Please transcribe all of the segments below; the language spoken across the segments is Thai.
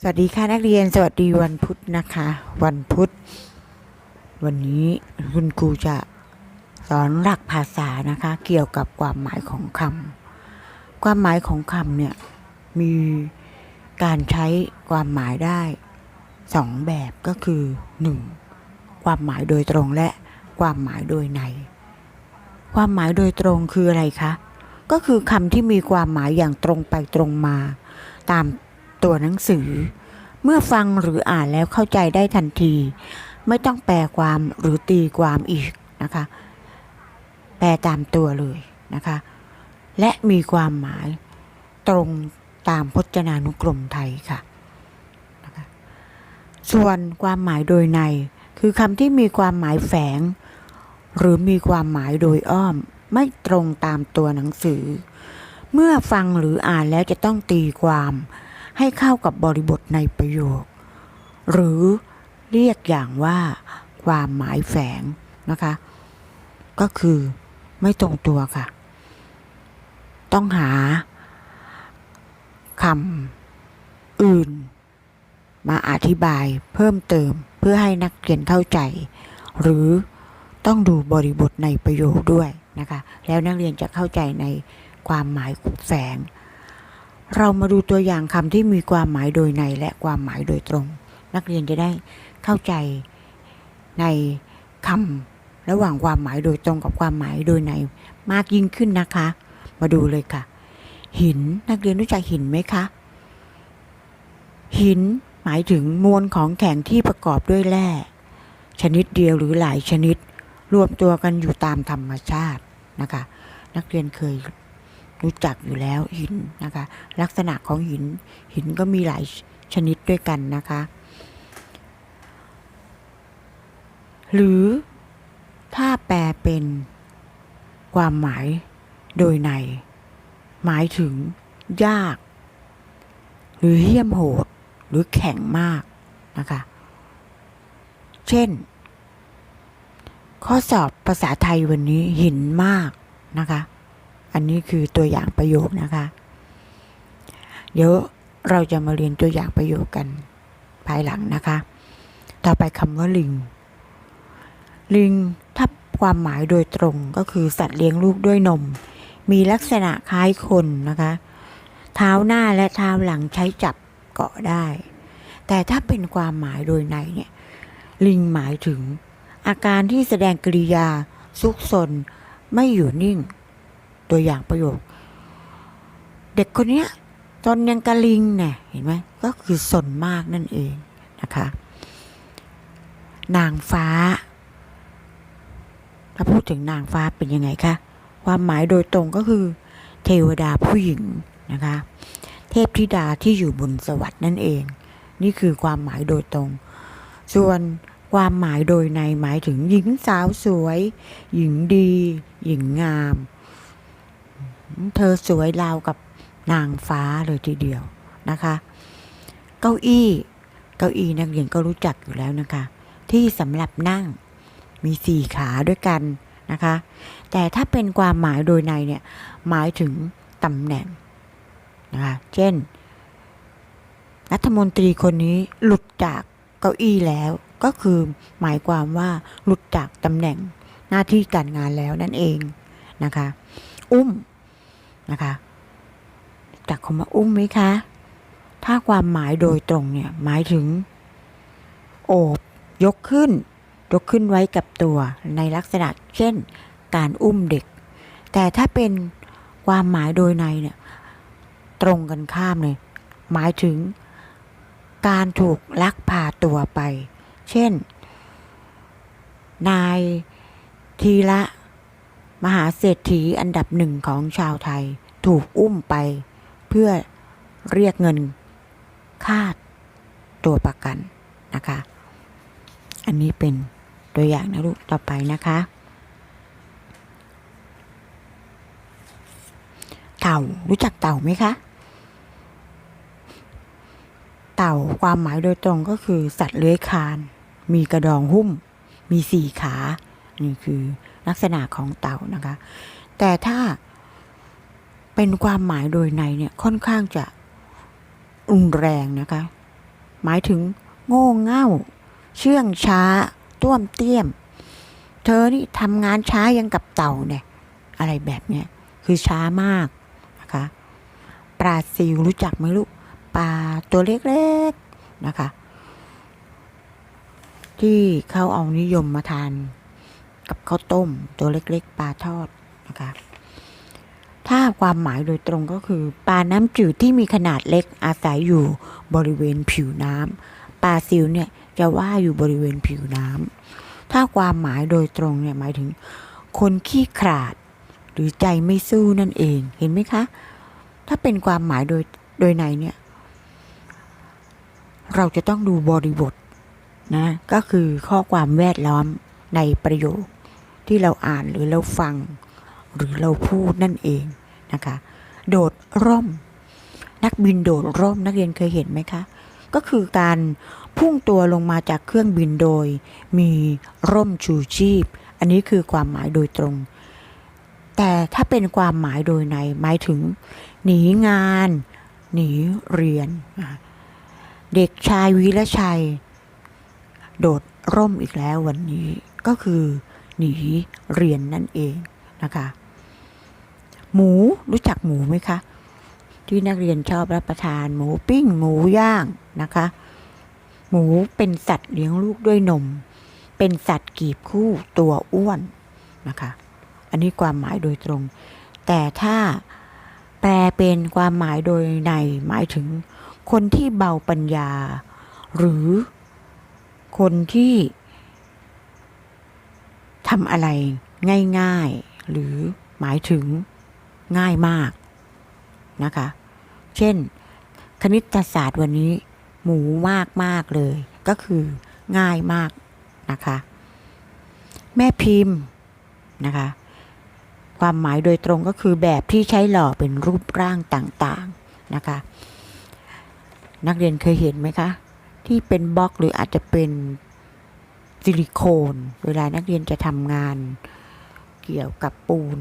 สวัสดีค่ะนักเรียนสวัสดีวันพุธนะคะ วันพุธ วันนี้คุณครูจะสอนหลักภาษานะคะ เกี่ยวกับความหมายของคำความหมายของคำเนี่ยมีการใช้ความหมายได้สองแบบก็คือหนึ่งความหมายโดยตรงและความหมายโดยใน ความหมายโดยตรงคืออะไรคะก็คือคำที่มีความหมายอย่างตรงไปตรงมา ตาม ตัวหนังสือ เมื่อฟังหรืออ่านแล้วเข้าใจได้ทันที ไม่ต้องแปลความหรือตีความอีกนะคะ แปลตามตัวเลยนะคะ และมีความหมายตรงตามพจนานุกรมไทยค่ะนะคะส่วนความหมายโดยในคือคำที่มีความหมายแฝง หรือมีความหมายโดยอ้อม ไม่ตรงตามตัวหนังสือ เมื่อฟังหรืออ่านแล้วจะต้องตีความ ให้เข้ากับบริบทในประโยค หรือเรียกอย่างว่าความหมายแฝงนะคะ ก็คือไม่ตรงตัวค่ะ ต้องหาคำอื่น มาอธิบายเพิ่มเติมเพื่อให้นักเรียนเข้าใจ หรือต้องดูบริบทในประโยคด้วยนะคะ แล้วนักเรียนจะเข้าใจในความหมายแฝง เรามาดูตัวอย่างคำที่มีความหมายโดยในและความหมายโดยตรง นักเรียนจะได้เข้าใจในคำระหว่างความหมายโดยตรงกับความหมายโดยในมากยิ่งขึ้นนะคะ มาดูเลยค่ะ หินนักเรียนรู้จักหินไหมคะ หินหมายถึงมวลของแข็งที่ประกอบด้วยแร่ชนิดเดียวหรือหลายชนิด รวมตัวกันอยู่ตามธรรมชาตินะคะ นักเรียนเคย รู้จักอยู่แล้วหินนะคะ ลักษณะของหินหินก็มีหลายชนิดด้วยกันนะคะ หรือถ้าแปลเป็นความหมายโดยใน หมายถึง ยาก หรือเหี้ยมโหด หรือแข็งมากนะคะ เช่น ข้อสอบภาษาไทยวันนี้หินมากนะคะ อันนี้คือตัวอย่างประโยคนะคะ เดี๋ยวเราจะมาเรียนตัวอย่างประโยคกันภายหลังนะคะ ต่อไปคำว่าลิง ลิงถ้าความหมายโดยตรงก็คือสัตว์เลี้ยงลูกด้วยนม มีลักษณะคล้ายคนนะคะ เท้าหน้าและเท้าหลังใช้จับเกาะได้ แต่ถ้าเป็นความหมายโดยในเนี่ย ลิงหมายถึง อาการที่แสดงกริยาซุกซนไม่อยู่นิ่ง ตัวอย่างประโยค เด็กคนเนี้ยตอนยังกะลิงเนี่ยเห็นไหมก็คือสนมากนั่นเองนะคะ นางฟ้า ถ้าพูดถึงนางฟ้าเป็นยังไงคะความหมายโดยตรงก็คือ เทวดาผู้หญิงนะคะ เทพธิดาที่อยู่บนสวรรค์นั่นเอง นี่คือความหมายโดยตรง ส่วนความหมายโดยในหมายถึงหญิงสาวสวย หญิงดี หญิงงาม เธอสวยราวกับนางฟ้าเลยทีเดียวนะคะ เก้าอี้เก้าอี้นักเรียนก็รู้จักอยู่แล้วนะคะ ที่สำหรับนั่งมีสี่ขาด้วยกันนะคะ แต่ถ้าเป็นความหมายโดยในเนี่ยหมายถึงตำแหน่งนะคะเช่น รัฐมนตรีคนนี้หลุดจากเก้าอี้แล้วก็คือหมายความว่าหลุดจากตำแหน่งหน้าที่การงานแล้วนั่นเองนะคะ อุ้ม นะคะจากคำว่าอุ้มไหมคะ ถ้าความหมายโดยตรงเนี่ยหมายถึง โอบยกขึ้น ยกขึ้นไว้กับตัวในลักษณะเช่น การอุ้มเด็ก แต่ถ้าเป็นความหมายโดยในเนี่ยตรงกันข้ามเลย หมายถึง การถูกลักพาตัวไป เช่น นายทีละ มหาเศรษฐีอันดับหนึ่งของชาวไทย ถูกอุ้มไป เพื่อเรียกเงินค่าตัวประกันนะคะ อันนี้เป็นตัวอย่างนะลูกต่อไปนะคะ เต่ารู้จักเต่าไหมคะ เต่าความหมายโดยตรงก็คือสัตว์เลื้อยคลาน มีกระดองหุ้ม มีสี่ขา นี่คือลักษณะของเต่านะคะ แต่ถ้า เป็นความหมายโดยในเนี่ยค่อนข้างจะรุนแรงนะคะ หมายถึงโง่เง่า เชื่องช้า ต้วมเตี้ยม เธอนี่ทำงานช้ายังกับเต่าเนี่ย อะไรแบบเนี้ยคือช้ามากนะคะปลาซิวรู้จักไหมลูกปลาตัวเล็กๆนะคะ ที่เขาเอานิยมมาทาน กับข้าวต้มตัวเล็กๆปลาทอดนะคะ ถ้าความหมายโดยตรงก็คือ ปลาน้ำจืดที่มีขนาดเล็กอาศัยอยู่บริเวณผิวน้ำปลาซิวเนี่ยจะว่าอยู่บริเวณผิวน้ำถ้าความหมายโดยตรงเนี่ยหมายถึง คนขี้ขลาด หรือใจไม่สู้นั่นเองเห็นไหมคะ ถ้าเป็นความหมายโดยโดยในเนี่ย เราจะต้องดูบริบทนะ ก็คือข้อความแวดล้อมในประโยคที่เราอ่านหรือเราฟัง หรือเราพูดนั่นเองนะคะ โดดร่ม นักบินโดดร่มนักเรียนเคยเห็นไหมคะ ก็คือการพุ่งตัวลงมาจากเครื่องบินโดย มีร่มชูชีพ อันนี้คือความหมายโดยตรง แต่ถ้าเป็นความหมายโดยในหมายถึง หนีงาน หนีเรียน เด็กชายวีระชัย โดดร่มอีกแล้ววันนี้ก็คือหนีเรียนนั่นเองนะคะ หมูรู้จักหมูไหมคะ ที่นักเรียนชอบรับประทาน หมูปิ้ง หมูย่างนะคะ หมูเป็นสัตว์เลี้ยงลูกด้วยนม เป็นสัตว์กีบคู่ตัวอ้วนนะคะ อันนี้ความหมายโดยตรง แต่ถ้าแปลเป็นความหมายโดยในหมายถึง คนที่เบาปัญญา หรือคนที่ทำอะไรง่าย ๆ หรือหมายถึง ง่ายมากนะคะ เช่น คณิตศาสตร์วันนี้ หมูมากมากเลย ก็คือง่ายมากนะคะ แม่พิมพ์นะคะ ความหมายโดยตรงก็คือแบบที่ใช้หล่อเป็นรูปร่างต่างๆนะคะ นักเรียนเคยเห็นไหมคะ ที่เป็นบล็อกหรืออาจจะเป็นซิลิโคน เวลานักเรียนจะทำงานเกี่ยวกับปูน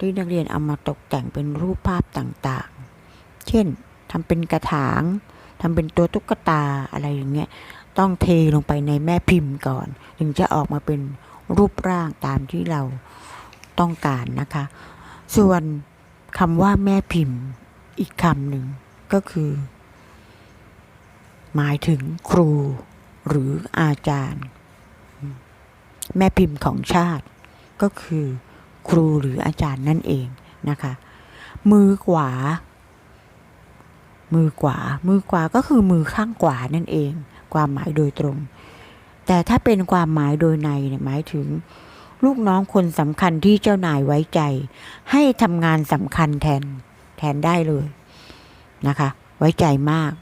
ที่นักเรียนเอามาตกแต่งเป็นรูปภาพต่างๆ เช่นทำเป็นกระถางทำเป็นตัวตุ๊กตาอะไรอย่างเงี้ย ต้องเทลงไปในแม่พิมพ์ก่อน ถึงจะออกมาเป็นรูปร่างตามที่เราต้องการนะคะ ส่วนคำว่าแม่พิมพ์อีกคำหนึ่งก็คือ หมายถึงครูหรืออาจารย์ แม่พิมพ์ของชาติก็คือ ครูหรืออาจารย์นั่นเองนะคะ มือขวา มือขวา มือขวาก็คือมือข้างขวานั่นเอง ความหมายโดยตรง แต่ถ้าเป็นความหมายโดยในเนี่ยหมายถึง ลูกน้องคนสำคัญที่เจ้านายไว้ใจ ให้ทำงานสำคัญแทนแทนได้เลยนะคะ ไว้ใจมาก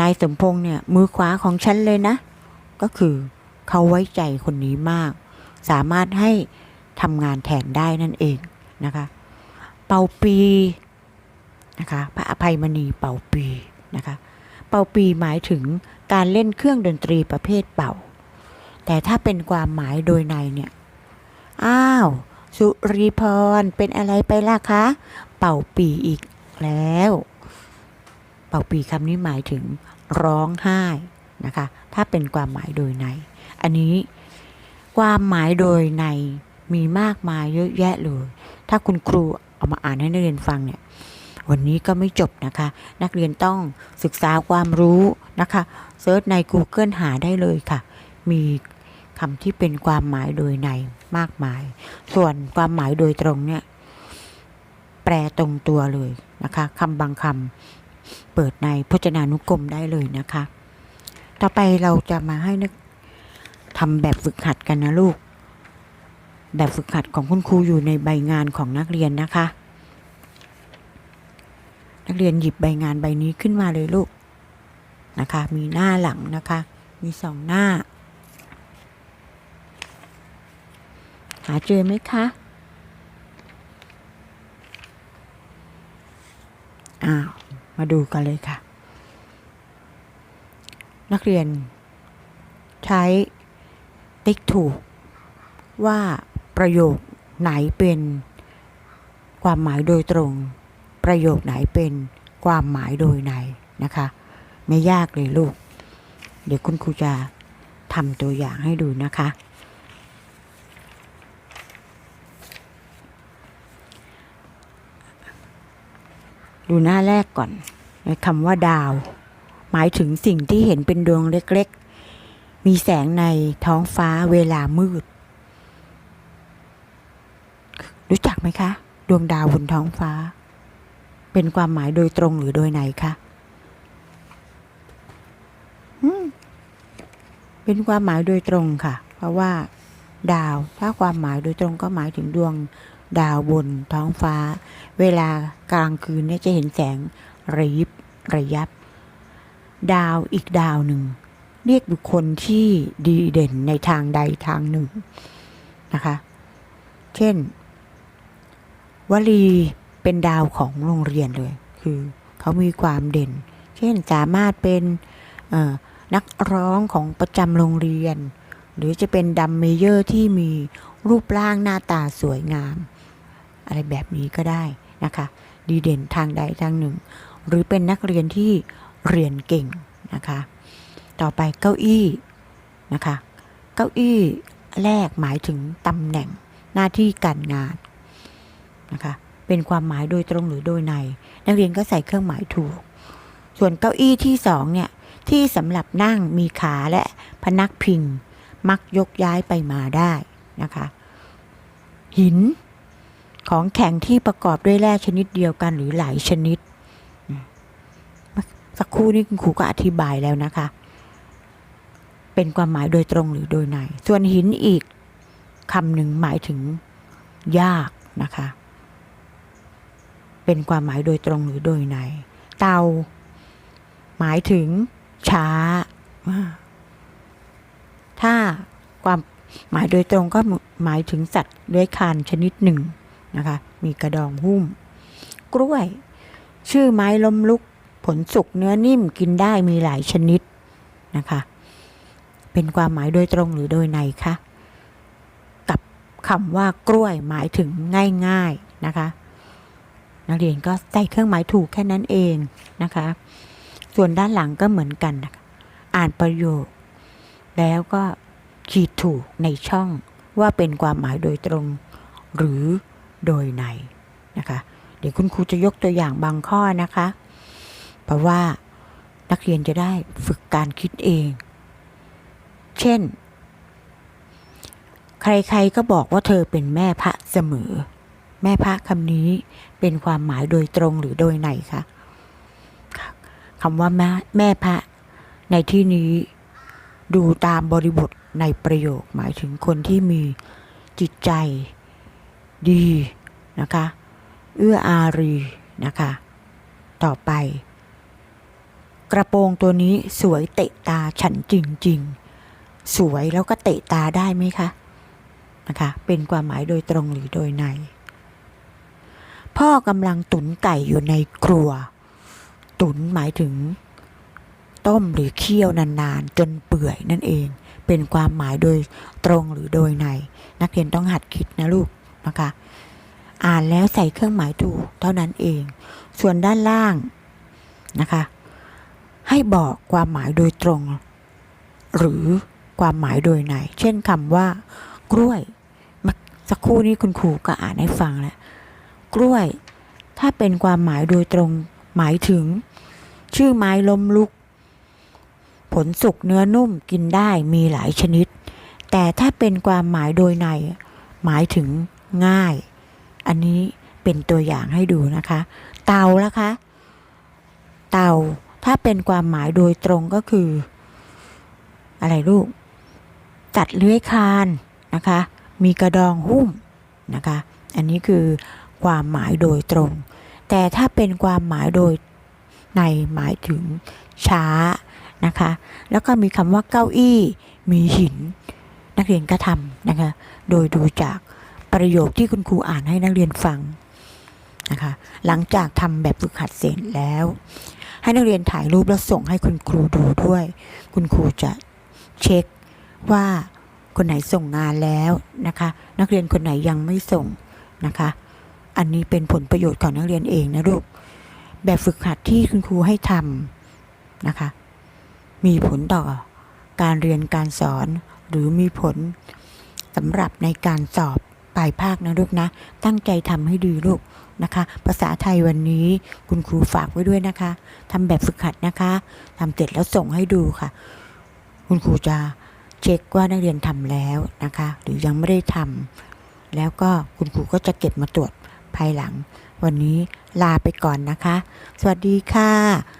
นายสมพงษ์เนี่ยมือขวาของฉันเลยนะ ก็คือเขาไว้ใจคนนี้มาก สามารถให้ทำงานแทนได้นั่นเองนะคะ เป่าปีนะคะพระอภัยมณีเป่าปีนะคะเป่าปีหมายถึงการเล่นเครื่องดนตรีประเภทเป่า แต่ถ้าเป็นความหมายโดยในเนี่ยอ้าวสุริพรเป็นอะไรไปล่ะคะ เป่าปีอีกแล้ว เป่าปีคำนี้หมายถึงร้องไห้นะคะ ถ้าเป็นความหมายโดยใน อันนี้ ความหมายโดยในมีมากมายเยอะแยะเลย ถ้าคุณครูเอามาอ่านให้นักเรียนฟังเนี่ย วันนี้ก็ไม่จบนะคะ นักเรียนต้องศึกษาความรู้นะคะเซิร์ชใน Google หาได้เลยค่ะ มีคำที่เป็นความหมายโดยในมากมาย ส่วนความหมายโดยตรงเนี่ย แปลตรงตัวเลยนะคะคำบางคำเปิดในพจนานุกรมได้เลยนะคะ ต่อไปเราจะมาให้นัก ทำแบบฝึกหัดกันนะลูก แบบฝึกหัดของคุณครูอยู่ในใบงานของนักเรียนนะคะ นักเรียนหยิบใบงานใบนี้ขึ้นมาเลยลูกนะคะ มีหน้าหลังนะคะ มีสองหน้า หาเจอไหมคะอ้าวมาดูกันเลยค่ะ นักเรียนใช้ ติ๊กถูก ว่าประโยคไหนเป็นความหมายโดยตรง ประโยคไหนเป็นความหมายโดยในนะคะ ไม่ยากเลยลูก เดี๋ยวคุณครูจะทำตัวอย่างให้ดูนะคะ ดูหน้าแรกก่อนในคำว่าดาว หมายถึงสิ่งที่เห็นเป็นดวงเล็ก มีแสงในท้องฟ้าเวลามืด รู้จักไหมคะ ดวงดาวบนท้องฟ้า เป็นความหมายโดยตรงหรือโดยในคะเป็นความหมายโดยตรงค่ะ เพราะว่า ดาวถ้าความหมายโดยตรงก็หมายถึงดวงดาวบนท้องฟ้า เวลากลางคืนเนี่ยจะเห็นแสงระยิบระยับ ดาวอีกดาวหนึ่ง เรียกบุคคลที่ดีเด่นในทางใดทางหนึ่งนะคะ เช่น วลีเป็นดาวของโรงเรียนเลย คือเขามีความเด่น เช่นสามารถเป็นนักร้องของประจำโรงเรียน หรือจะเป็นดัมเมเยอร์ที่มีรูปร่างหน้าตาสวยงาม อะไรแบบนี้ก็ได้นะคะ ดีเด่นทางใดทางหนึ่ง หรือเป็นนักเรียนที่เรียนเก่งนะคะ ต่อไปเก้าอี้นะคะ เก้าอี้แรกหมายถึงตำแหน่งหน้าที่การงานนะคะ เป็นความหมายโดยตรงหรือโดยใน นักเรียนก็ใส่เครื่องหมายถูก ส่วนเก้าอี้ที่สองเนี่ยที่สำหรับนั่งมีขาและพนักพิง มักยกย้ายไปมาได้นะคะ หินของแข็งที่ประกอบด้วยแร่ชนิดเดียวกันหรือหลายชนิด สักครู่นี้คุณครูก็อธิบายแล้วนะคะ เป็นความหมายโดยตรงหรือโดยใน ส่วนหินอีกคำหนึ่งหมายถึง ยากนะคะ เป็นความหมายโดยตรงหรือโดยใน เตา หมายถึง ช้า ถ้าความหมายโดยตรงก็หมายถึงสัตว์เลื้อยคานชนิดหนึ่งนะคะ มีกระดองหุ้ม กล้วย ชื่อไม้ล้มลุก ผลสุกเนื้อนิ่มกินได้มีหลายชนิดนะคะ เป็นความหมายโดยตรงหรือโดยในคะกับคำว่ากล้วยหมายถึงง่าย ๆนะคะ นักเรียนก็ใส่เครื่องหมายถูกแค่นั้นเองนะคะ ส่วนด้านหลังก็เหมือนกันนะคะอ่านประโยค แล้วก็ขีดถูกในช่องว่าเป็นความหมายโดยตรง หรือโดยในนะคะ เดี๋ยวคุณครูจะยกตัวอย่างบางข้อนะคะ เพราะว่านักเรียนจะได้ฝึกการคิดเอง เช่น ใครๆก็บอกว่าเธอเป็นแม่พระเสมอ แม่พระคำนี้เป็นความหมายโดยตรงหรือโดยในคะคำว่าแม่แม่พระในที่นี้ดูตามบริบทในประโยคหมายถึงคนที่มีจิตใจดีนะคะ เอื้ออารีนะคะ ต่อไป กระโปรงตัวนี้สวยเตะตาฉันจริง ๆ สวยแล้วก็เตะตาได้ไหมคะนะคะ เป็นความหมายโดยตรงหรือโดยใน พ่อกำลังตุนไก่อยู่ในครัว ตุนหมายถึง ต้มหรือเคี่ยวนานๆ จนเปื่อยนั่นเอง เป็นความหมายโดยตรงหรือโดยใน นักเรียนต้องหัดคิดนะลูกนะคะ อ่านแล้วใส่เครื่องหมายถูกเท่านั้นเอง ส่วนด้านล่างนะคะ ให้บอกความหมายโดยตรง หรือ ความหมายโดยใน เช่นคำว่ากล้วยสักครู่นี้คุณครูก็อ่านให้ฟังแล้วกล้วย ถ้าเป็นความหมายโดยตรงหมายถึง ชื่อไม้ล้มลุก ผลสุกเนื้อนุ่มกินได้มีหลายชนิด แต่ถ้าเป็นความหมายโดยใน หมายถึงง่าย อันนี้เป็นตัวอย่างให้ดูนะคะ เตาละคะ เตาถ้าเป็นความหมายโดยตรงก็คือ อะไรลูก จัดเลื้อยคานนะคะ มีกระดองหุ้มนะคะ อันนี้คือความหมายโดยตรง แต่ถ้าเป็นความหมายโดยในหมายถึงช้านะคะ แล้วก็มีคำว่าเก้าอี้ มีหิน นักเรียนก็ทำนะคะ โดยดูจากประโยคที่คุณครูอ่านให้นักเรียนฟังนะคะ หลังจากทำแบบฝึกหัดเสร็จแล้ว ให้นักเรียนถ่ายรูปแล้วส่งให้คุณครูดูด้วย คุณครูจะเช็ค ว่าคนไหนส่งงานแล้วนะคะ นักเรียนคนไหนยังไม่ส่งนะคะ อันนี้เป็นผลประโยชน์ของนักเรียนเองนะลูก แบบฝึกหัดที่คุณครูให้ทำนะคะ มีผลต่อการเรียนการสอนหรือมีผลสำหรับในการสอบปลายภาคนะลูกนะ ตั้งใจทำให้ดีลูกนะคะ ภาษาไทยวันนี้คุณครูฝากไว้ด้วยนะคะทำแบบฝึกหัดนะคะทำเสร็จแล้วส่งให้ดูค่ะ คุณครูจะ เช็คว่านักเรียนทำแล้วนะคะ หรือยังไม่ได้ทำแล้วก็คุณครูก็จะเก็บมาตรวจภายหลัง วันนี้ลาไปก่อนนะคะ สวัสดีค่ะ